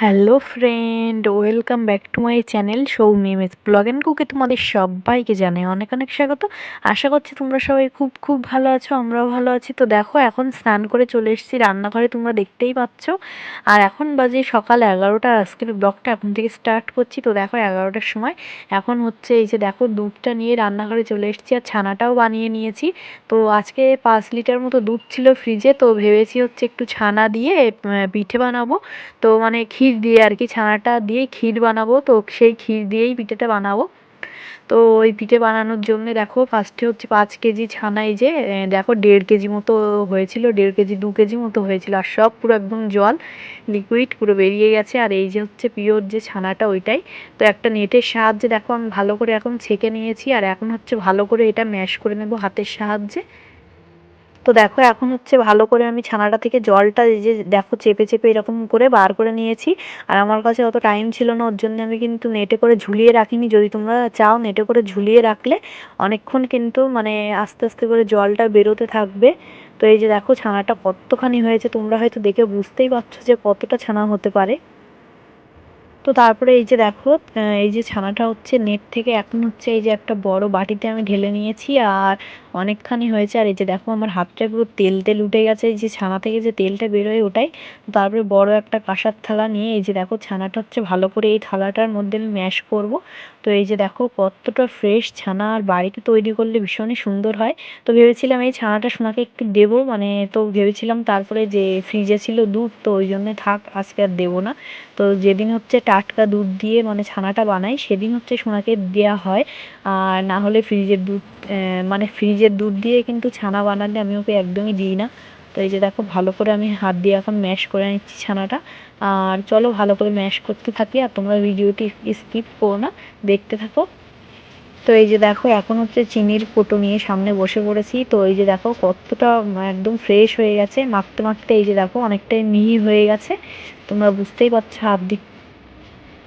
Hello friend, welcome back to my channel Soumi M S vlog and কুকে তোমাদের সবাইকে জানাই অনেক অনেক স্বাগত। আশা করছি তোমরা সবাই খুব খুব ভালো আছো, আমরাও ভালো আছি। তো দেখো, এখন স্নান করে চলে এসেছি, রান্নাঘরে তোমরা দেখতেই পাচ্ছ। আর এখন বাজে সকাল এগারোটা, আজকের ব্লগটা এখন থেকে স্টার্ট করছি। তো দেখো, এগারোটার সময়। এখন হচ্ছে এই যে দেখো, দুধটা নিয়ে রান্নাঘরে চলে এসেছি আর ছানাটাও বানিয়ে নিয়েছি। তো আজকে পাঁচ লিটার মতো দুধ ছিল ফ্রিজে, তো ভেবেছি হচ্ছে একটু ছানা দিয়ে পিঠে বানাবো। তো মানে ক্ষীর দিয়ে আর কি, ছানাটা দিয়ে ক্ষীর বানাবো। তো সেই ক্ষীর দিয়েই পিঠেটা বানাবো। তো ওই পিঠে বানানোর জন্য দেখো ফার্স্টে হচ্ছে পাঁচ কেজি ছানাই যে দেখো দেড় কেজি মতো হয়েছিল, দেড় কেজি, দু কেজি মতো হয়েছিল। আর সব পুরো একদম জল লিকুইড পুরো বেরিয়ে গেছে। আর এই যে হচ্ছে পিওর যে ছানাটা, ওইটাই। তো একটা নেটের সাহায্যে দেখো, আমি ভালো করে এখন ছেঁকে নিয়েছি। আর এখন হচ্ছে ভালো করে এটা ম্যাশ করে নেব হাতের সাহায্যে। তো দেখো, এখন হচ্ছে ভালো করে আমি ছানাটা থেকে জলটা যে দেখো চেপে চেপে এরকম করে বার করে নিয়েছি। আর আমার কাছে অত টাইম ছিল না, ওর জন্য আমি কিন্তু নেটে করে ঝুলিয়ে রাখিনি। যদি তোমরা চাও নেটে করে ঝুলিয়ে রাখলে অনেকক্ষণ কিন্তু মানে আস্তে আস্তে করে জলটা বেরোতে থাকবে। তো এই যে দেখো, ছানাটা কতখানি হয়েছে, তোমরা হয়তো দেখে বুঝতেই পারছ যে কতটা ছানা হতে পারে। তো তারপরে এই যে দেখো এই যে ছানাটা হচ্ছে নেট থেকে এখন হচ্ছে এই যে একটা বড় বাটিতে আমি ঢেলে নিয়েছি আর অনেকখানি হয়েছে। আর এই যে দেখো আমার হাতটা পুরো তেল তেল উঠে গেছে, এই যে ছানা থেকে যে তেলটা বেরোয় ওটাই। তারপরে বড় একটা কাঁসার থালা নিয়ে এই যে দেখো ছানাটা হচ্ছে ভালো করে এই থালাটার মধ্যে আমি ম্যাশ করব। তো এই যে দেখো কতটা ফ্রেশ ছানা আর বাড়িতে তৈরি করলে ভীষণই সুন্দর হয়। তো ভেবেছিলাম এই ছানাটা সোনাকে একটু দেবো মানে তো ভেবেছিলাম তারপরে যে ফ্রিজে ছিল দুধ, তো ওই জন্যে থাক আজকে আর দেবো না। তো যেদিন হচ্ছে টাটকা দুধ দিয়ে মানে ছানাটা বানাই, সেদিন হচ্ছে সোনাকে দেওয়া হয়। আর না হলে ফ্রিজের দুধ মানে ফ্রিজের দুধ দিয়ে কিন্তু ছানা বানালে আমি ওকে একদমই দিই না। তো এই যে দেখো, ভালো করে আমি হাত দিয়ে এখন ম্যাশ করে নিচ্ছি ছানাটা। আর চলো ভালো করে ম্যাশ করতে থাকি, আর তোমরা ভিডিওটি স্কিপ করো না, দেখতে থাকো। তো এই যে দেখো, এখন হচ্ছে চিনির কোটো নিয়ে সামনে বসে পড়েছি। তো এই যে দেখো, কতটা একদম ফ্রেশ হয়ে গেছে। মাখতে মাখতে এই যে দেখো, অনেকটাই মিহি হয়ে গেছে। তোমরা বুঝতেই পারছ হাত দিক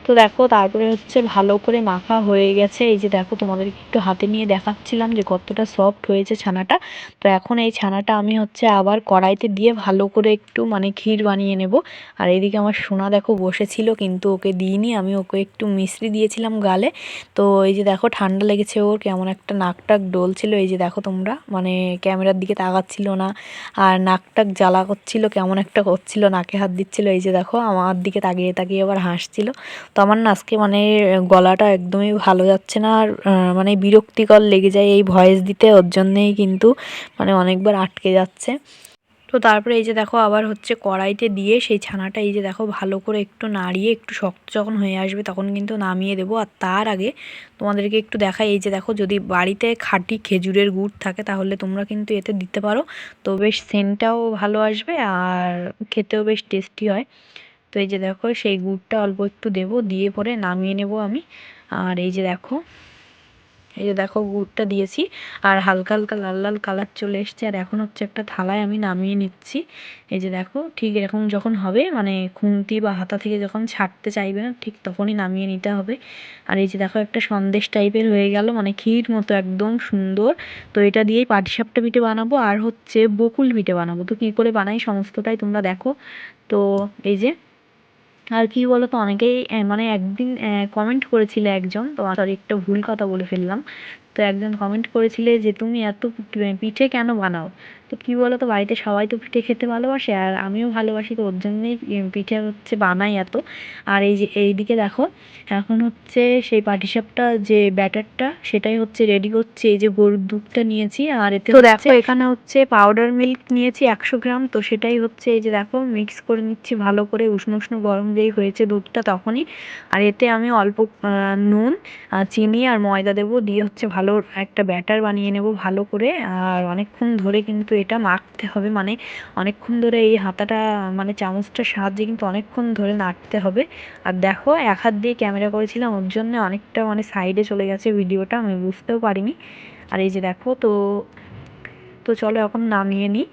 তো দেখো, তারপরে হচ্ছে ভালো করে মাখা হয়ে গেছে। এই যে দেখো, তোমাদেরকে একটু হাতে নিয়ে দেখাচ্ছিলাম যে কতটা সফট হয়েছে ছানাটা। তো এখন এই ছানাটা আমি হচ্ছে আবার কড়াইতে দিয়ে ভালো করে একটু মানে ক্ষীর বানিয়ে নেব। আর এদিকে আমার সোনা দেখো বসেছিল, কিন্তু ওকে দিইনি। আমি ওকে একটু মিশ্রি দিয়েছিলাম গালে। তো এই যে দেখো, ঠান্ডা লেগেছে ওর, কেমন একটা নাকটাক ডলছিল। এই যে দেখো তোমরা মানে ক্যামেরার দিকে তাকাচ্ছিল না। আর নাকটাক জ্বালা করছিল, কেমন একটা করছিল, নাকে হাত দিচ্ছিল। এই যে দেখো, আমার দিকে তাকিয়ে তাকিয়ে আবার হাসছিল। তো আমার না আজকে মানে গলাটা একদমই ভালো যাচ্ছে না আর মানে বিরক্তিকর লেগে যায় এই ভয়েস দিতে। ওর জন্যেই কিন্তু মানে অনেকবার আটকে যাচ্ছে। তো তারপরে এই যে দেখো, আবার হচ্ছে কড়াইতে দিয়ে সেই ছানাটা এই যে দেখো, ভালো করে একটু নাড়িয়ে, একটু শক্ত যখন হয়ে আসবে তখন কিন্তু নামিয়ে দেবো। আর তার আগে তোমাদেরকে একটু দেখাই, এই যে দেখো, যদি বাড়িতে খাঁটি খেজুরের গুড় থাকে তাহলে তোমরা কিন্তু এতে দিতে পারো। তো বেশ সেন্টটাও ভালো আসবে আর খেতেও বেশ টেস্টি হয়। তো এই যে দেখো, সেই গুড়টা অল্প একটু দেবো, দিয়ে পরে নামিয়ে নেব আমি। আর এই যে দেখো, এই যে দেখো গুড়টা দিয়েছি। আর হালকা হালকা লাল লাল কালার চলে এসছে। আর এখন হচ্ছে একটা থালায় আমি নামিয়ে নিচ্ছি। এই যে দেখো, ঠিক এরকম যখন হবে মানে খুন্তি বা হাতা থেকে যখন ছাড়তে চাইবে না, ঠিক তখনই নামিয়ে নিতে হবে। আর এই যে দেখো, একটা সন্দেশ টাইপের হয়ে গেল মানে ক্ষীর মতো একদম সুন্দর। তো এটা দিয়েই পাটিসাপটা পিঠে বানাবো, আর হচ্ছে বকুল পিঠে বানাবো। তো কী করে বানাই, সমস্তটাই তোমরা দেখো। তো এই যে আর কি তো অনেকেই মানে একদিন কমেন্ট করেছিল একজন, তো সরি একটা ভুল কথা বলে ফেললাম। তো একজন কমেন্ট করেছিলে যে তুমি এত পিঠে কেন বানাও? তো কী বলো তো বাড়িতে সবাই তো পিঠে খেতে ভালোবাসে আর আমিও ভালোবাসি তো ওর জন্যই পিঠে হচ্ছে বানাই এত। আর এই যে এইদিকে দেখো এখন হচ্ছে সেই পাটিসাপটা যে ব্যাটারটা সেটাই হচ্ছে রেডি করছে। এই যে গরুর দুধটা নিয়েছি আর এতে তো দেখো এখানে হচ্ছে পাউডার মিল্ক নিয়েছি একশো গ্রাম তো সেটাই হচ্ছে এই যে দেখো মিক্স করে নিচ্ছি ভালো করে উষ্ণ উষ্ণ গরম যেই হয়েছে দুধটা তখনই। আর এতে আমি অল্প নুন চিনি আর ময়দা দেবো দিয়ে হচ্ছে ভালো একটা ব্যাটার বানিয়ে নেব ভালো করে। আর অনেকক্ষণ ধরে কিন্তু এটা মাখতে হবে মানে অনেকক্ষণ ধরে এই হাতাটা মানে চামচটার সাহায্যে কিন্তু অনেকক্ষণ ধরে নাড়তে হবে। আর দেখো, এক হাত দিয়ে ক্যামেরা করেছিলাম, ওর জন্য অনেকটা মানে সাইডে চলে গেছে ভিডিওটা, আমি বুঝতেও পারিনি। আর এই যে দেখো, তো তো চলো এখন নামিয়ে নিই।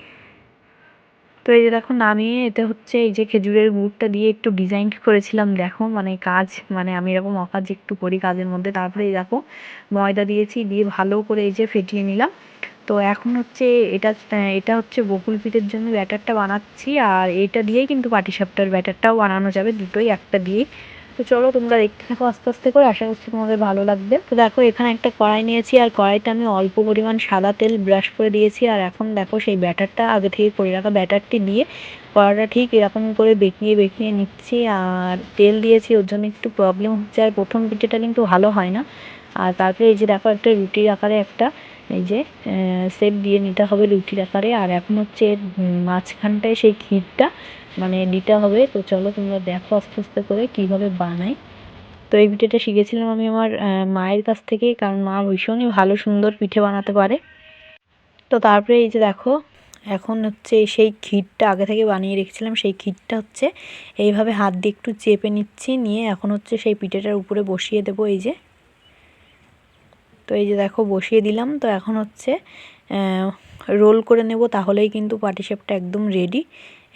তো এই যে দেখো নামিয়ে এতে হচ্ছে এই যে খেজুরের গুড়টা দিয়ে একটু ডিজাইন করেছিলাম, দেখো মানে কাজ মানে আমি এরকম অকাজ একটু করি কাজের মধ্যে। তারপরে এই দেখো ময়দা দিয়েছি, দিয়ে ভালো করে এই যে ফেটিয়ে নিলাম। তো এখন হচ্ছে এটা এটা হচ্ছে বকুল পিঠের জন্য ব্যাটারটা বানাচ্ছি, আর এটা দিয়েই কিন্তু পাটিসাপটার ব্যাটারটাও বানানো যাবে দুটোই, একটা দিয়েই। তো চলো তোমরা দেখতে থাকো আস্তে আস্তে করে, আশা করছি তোমাদের ভালো লাগবে। তো দেখো, এখানে একটা কড়াই নিয়েছি, আর কড়াইতে আমি অল্প পরিমাণ সাদা তেল ব্রাশ করে দিয়েছি, আর এখন দেখো সেই ব্যাটারটা আগে থেকে করে রাখা ব্যাটারটি নিয়ে কড়াটা ঠিক এরকম করে বেঁকিয়ে বেঁকিয়ে নিচ্ছি, আর তেল দিয়েছি, ওর জন্য একটু প্রবলেম হচ্ছে, আর প্রথম পিঠেটা কিন্তু ভালো হয় না। আর তারপরে এই যে দেখো একটা রুটির আকারে একটা এই যে সেপ দিয়ে নিতে হবে রুটির আকারে। আর এখন হচ্ছে এর মাঝখানটায় সেই ক্ষীরটা মানে দিতে হবে। তো চলো তোমরা দেখো আস্তে আস্তে করে কীভাবে বানাই। তো এই পিঠেটা শিখেছিলাম আমি আমার মায়ের কাছ থেকেই কারণ মা ভীষণই ভালো সুন্দর পিঠে বানাতে পারে। তো তারপরে এই যে দেখো, এখন হচ্ছে সেই ক্ষীরটা আগে থেকে বানিয়ে রেখেছিলাম। সেই ক্ষীরটা হচ্ছে এইভাবে হাত দিয়ে একটু চেপে নিচ্ছি। নিয়ে এখন হচ্ছে সেই পিঠেটার উপরে বসিয়ে দেবো এই যে। তো এই যে দেখো বসিয়ে দিলাম, তো এখন হচ্ছে রোল করে নেব তাহলেই কিন্তু পাটিসাপটা একদম রেডি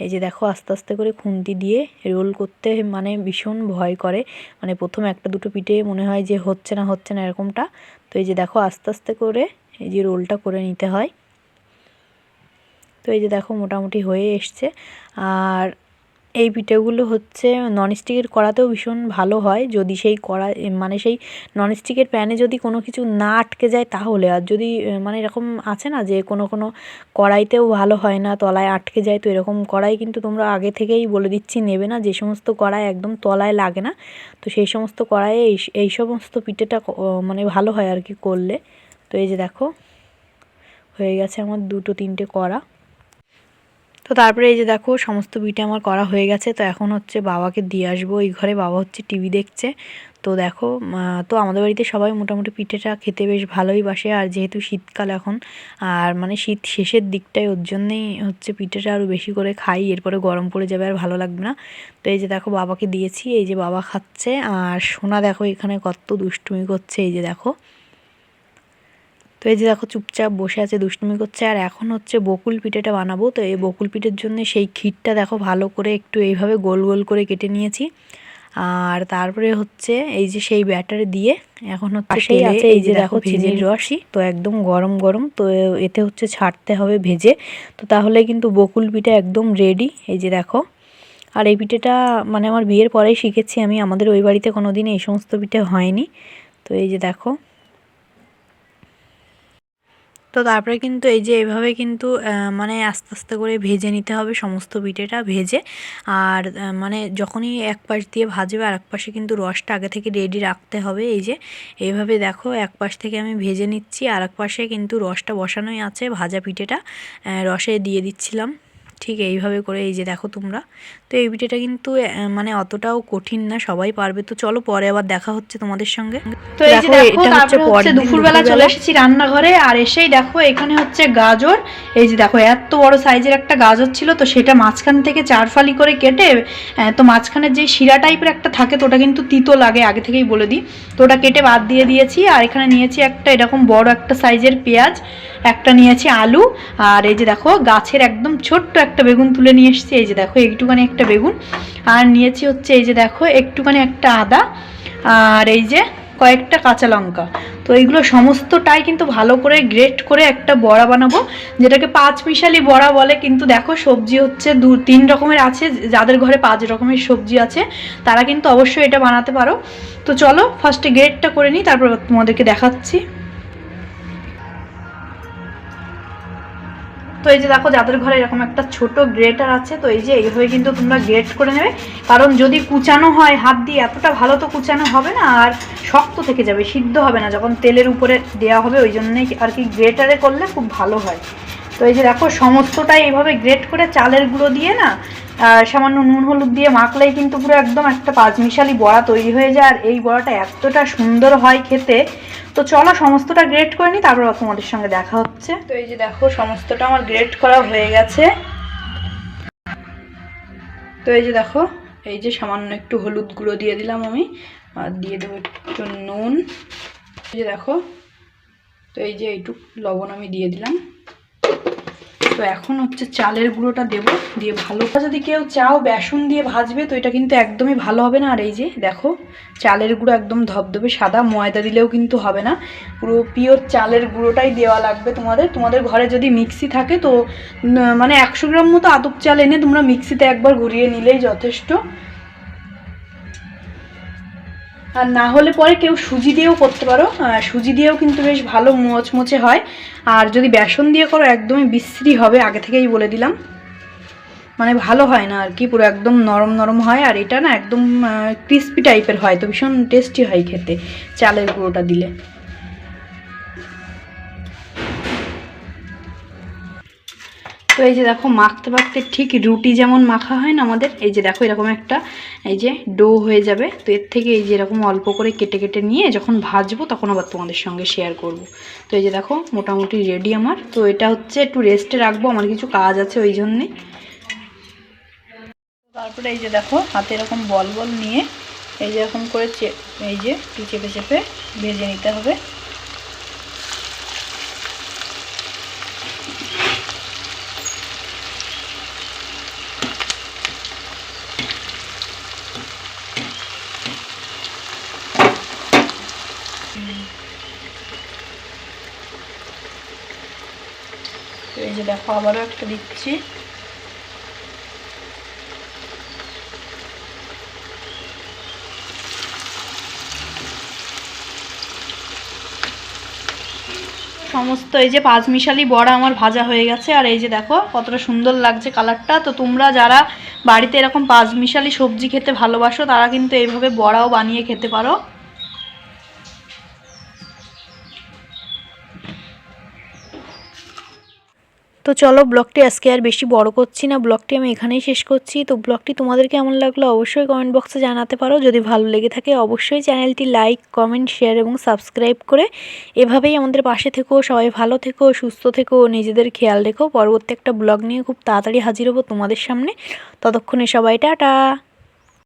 এই যে দেখো আস্তে আস্তে করে খুন্তি দিয়ে রোল করতে মানে ভীষণ ভয় করে। মানে প্রথম একটা দুটো পিঠে মনে হয় যে হচ্ছে না হচ্ছে না এরকমটা। তো এই যে দেখো আস্তে আস্তে করে এই যে রোলটা করে নিতে হয়। তো এই যে দেখো মোটামুটি হয়ে এসছে। আর এই পিঠেগুলো হচ্ছে ননস্টিকের কড়াতেও ভীষণ ভালো হয়। যদি সেই কড়া মানে সেই ননস্টিকের প্যানে যদি কোনো কিছু না আটকে যায় তাহলে। আর যদি মানে এরকম আছে না যে কোনো কোনো কড়াইতেও ভালো হয় না, তলায় আটকে যায়, তো এরকম কড়াই কিন্তু তোমরা আগে থেকেই বলে দিচ্ছি, নেবে না। যে সমস্ত কড়াই একদম তলায় লাগে না, তো সেই সমস্ত কড়াইয়ে এই এই সমস্ত পিঠেটা মানে ভালো হয় আর কি করলে। তো এই যে দেখো, হয়ে গেছে আমার দুটো, তিনটে কড়া। তো তারপরে এই যে দেখো, সমস্ত বিটে আমার করা হয়ে গেছে। তো এখন হচ্ছে বাবাকে দিয়ে আসব। এই ঘরে বাবা হচ্ছে টিভি দেখছে। তো দেখো তো আমাদের বাড়িতে সবাই মোটামুটি পিঠেটা খেতে বেশ ভালোই বাসে। আর যেহেতু শীতকাল এখন, আর মানে শীত শেষের দিকটায়, ওর জন্যেই হচ্ছে পিঠেটা আরও বেশি করে খাই। এরপরে গরম পড়ে যাবে আর ভালো লাগবে না। তো এই যে দেখো, বাবাকে দিয়েছি। এই যে বাবা খাচ্ছে। আর সোনা দেখো, এখানে কত দুষ্টুমি করছে। এই যে দেখো তো এই যে দেখো চুপচাপ বসে আছে দুষ্টুমি করছে আর এখন হচ্ছে বকুল পিঠেটা বানাবো। তো এই বকুল পিঠের জন্য সেই ক্ষীরটা দেখো ভালো করে একটু এইভাবে গোল গোল করে কেটে নিয়েছি। আর তারপরে হচ্ছে এই যে সেই ব্যাটার দিয়ে এখন হচ্ছে আছে এই যে দেখো চিনির রসই তো একদম গরম গরম তো এতে হচ্ছে ছাড়তে হবে ভেজে। তো তাহলে কিন্তু বকুল পিঠা একদম রেডি এই যে দেখো। আর এই পিঠেটা মানে আমার বিয়ের পরেই শিখেছি আমি আমাদের ওই বাড়িতে কোনো দিন এই সমস্ত পিঠে হয়নি। তো এই যে দেখো। তো তারপরে কিন্তু এই যে এভাবে কিন্তু মানে আস্তে আস্তে করে ভেজে নিতে হবে সমস্ত পিঠেটা ভেজে। আর মানে যখনই এক পাশ দিয়ে ভাজবে আর এক পাশে কিন্তু রসটা আগে থেকে রেডি রাখতে হবে। এই যে এইভাবে দেখো এক পাশ থেকে আমি ভেজে নিচ্ছি আর এক পাশে কিন্তু রসটা বসানোই আছে ভাজা পিঠেটা। রসে দিয়ে দিচ্ছিলাম। ঠিক এইভাবে করে এই যে দেখো তোমরা। তো এই ভিডিওটা কিন্তু মানে অতটাও কঠিন না সবাই পারবে। তো চলো পরে আবার দেখা হচ্ছে তোমাদের সঙ্গে। তো এই যে দেখো তারপরে হচ্ছে দুপুরবেলা চলে এসেছি রান্নাঘরে আর এসেই দেখো এখানে হচ্ছে গাজর। এই যে দেখো এত বড় সাইজের একটা গাজর ছিল তো সেটা মাঝখান থেকে চার ফালি করে কেটে তো মাঝখানের যে শিরা টাইপের একটা থাকে তো ওটা কিন্তু তিতো লাগে আগে থেকেই বলে দিই। তো ওটা কেটে বাদ দিয়ে দিয়েছি আর এখানে নিয়েছি একটা এরকম বড় একটা সাইজের পেঁয়াজ। একটা নিয়েছি আলু, আর এই যে দেখো, গাছের একদম ছোট্ট একটা বেগুন তুলে নিয়ে এসেছি। এই যে দেখো একটুখানি একটা বেগুন। আর নিয়েছি হচ্ছে এই যে দেখো, একটুখানি একটা আদা, আর এই যে কয়েকটা কাঁচা লঙ্কা। তো এইগুলো সমস্তটাই কিন্তু ভালো করে গ্রেট করে একটা বড়া বানাবো, যেটাকে পাঁচ মিশালি বড়া বলে। কিন্তু দেখো, সবজি হচ্ছে দু, তিন রকমের আছে, যাদের ঘরে পাঁচ রকমের সবজি আছে, তারা কিন্তু অবশ্যই এটা বানাতে পারো। তো চলো ফার্স্টে গ্রেটটা করে নিই, তারপর তোমাদেরকে দেখাচ্ছি। তো এই যে দেখো, যাদের ঘরে এরকম একটা ছোট গ্রেটার আছে, তো এই যে এইভাবে কিন্তু তোমরা গ্রেট করে নেবে। কারণ যদি কুচানো হয় হাত দিয়ে, এতটা ভালো তো কুচানো হবে না, আর শক্ত থেকে যাবে, সিদ্ধ হবে না, যখন তেলের উপরে দেওয়া হবে, ওই জন্যই আর কি গ্রেটারে করলে খুব ভালো হয়। তো এই যে দেখো, সমস্তটাই এইভাবে গ্রেট করে চালের গুঁড়ো দিয়ে না সামান্য নুন, হলুদ দিয়ে মাখলেই কিন্তু পুরো একদম একটা পাঁচমিশালি বড়া তৈরি হয়ে যায়। আর এই বড়াটা এতটা সুন্দর হয় খেতে তো চলো সমস্তটা গ্রেট করে নিই তারপর তোমাদের সঙ্গে দেখা হচ্ছে। তো এই যে দেখো, সমস্তটা আমার গ্রেট করা হয়ে গেছে। তো এই যে দেখো, এই যে সামান্য একটু হলুদ গুঁড়ো দিয়ে দিলাম আমি, আর দিয়ে দেবো একটু নুন। এই যে দেখো, তো এই যে এইটুক লবণ আমি দিয়ে দিলাম। তো এখন হচ্ছে চালের গুঁড়োটা দেব, দিয়ে ভালো। যদি কেউ চাও বেসন দিয়ে ভাজবে, তো এটা কিন্তু একদমই ভালো হবে না। আর এই যে, দেখো, চালের গুঁড়ো একদম ধবধবে সাদা, ময়দা দিলেও কিন্তু হবে না। পুরো পিওর চালের গুঁড়োটাই দেওয়া লাগবে তোমাদের। তোমাদের ঘরে যদি মিক্সি থাকে, তো মানে একশো গ্রাম মতো আতপ চাল এনে তোমরা মিক্সিতে একবার ঘুরিয়ে নিলেই যথেষ্ট। আর না হলে পরে কেউ সুজি দিয়েও করতে পারো। সুজি দিয়েও কিন্তু বেশ ভালো মোচমোচে হয়। আর যদি বেসন দিয়ে করো, একদমই বিশ্রী হবে, আগে থেকেই বলে দিলাম। মানে ভালো হয় না আর কি, পুরো একদম নরম নরম হয়। আর এটা না একদম ক্রিস্পি টাইপের হয়, তো ভীষণ টেস্টি হয় খেতে, চালের গুঁড়োটা দিলে। তো এই যে দেখো মাখতে মাখতে ঠিক রুটি যেমন মাখা হয় না আমাদের, এই যে দেখো এরকম একটা, এই যে ডো হয়ে যাবে। তো এর থেকে এই যে এরকম অল্প করে কেটে কেটে নিয়ে যখন ভাজবো তখন আবার তোমাদের সঙ্গে শেয়ার করব। তো এই যে দেখো মোটামুটি রেডি আমার। তো এটা হচ্ছে একটু রেস্টে রাখব, আমার কিছু কাজ আছে ওই জন্যে। তারপরে এই যে দেখো হাতে এরকম বল বল নিয়ে এই যে এরকম করে এই যে একটু চেপে চেপে ভেজে নিতে হবে। দেখো, আবারও একটা দিচ্ছি। সমস্ত এই যে পাঁচমিশালি বড়া আমার ভাজা হয়ে গেছে, আর এই যে দেখো, কতটা সুন্দর লাগছে কালারটা। তো তোমরা যারা বাড়িতে এরকম পাঁচমিশালি সবজি খেতে ভালোবাসো, তারা কিন্তু এইভাবে বড়াও বানিয়ে খেতে পারো। তো চলো ব্লগটি আজকে আর বেশি বড় করছি না, ব্লগটি আমি এখানেই শেষ করছি। তো ব্লগটি তোমাদের কেমন লাগল অবশ্যই কমেন্ট বক্সে জানাতে পারো। যদি ভালো লেগে থাকে অবশ্যই চ্যানেলটি লাইক কমেন্ট শেয়ার এবং সাবস্ক্রাইব করে এভাবেই আমাদের পাশে থেকো, সবাই ভালো থেকো, সুস্থ থেকো, নিজেদের খেয়াল রেখো। পরবর্তী একটা ব্লগ নিয়ে খুব তাড়াতাড়ি হাজির হব তোমাদের সামনে। ততক্ষণে সবাই টাটা!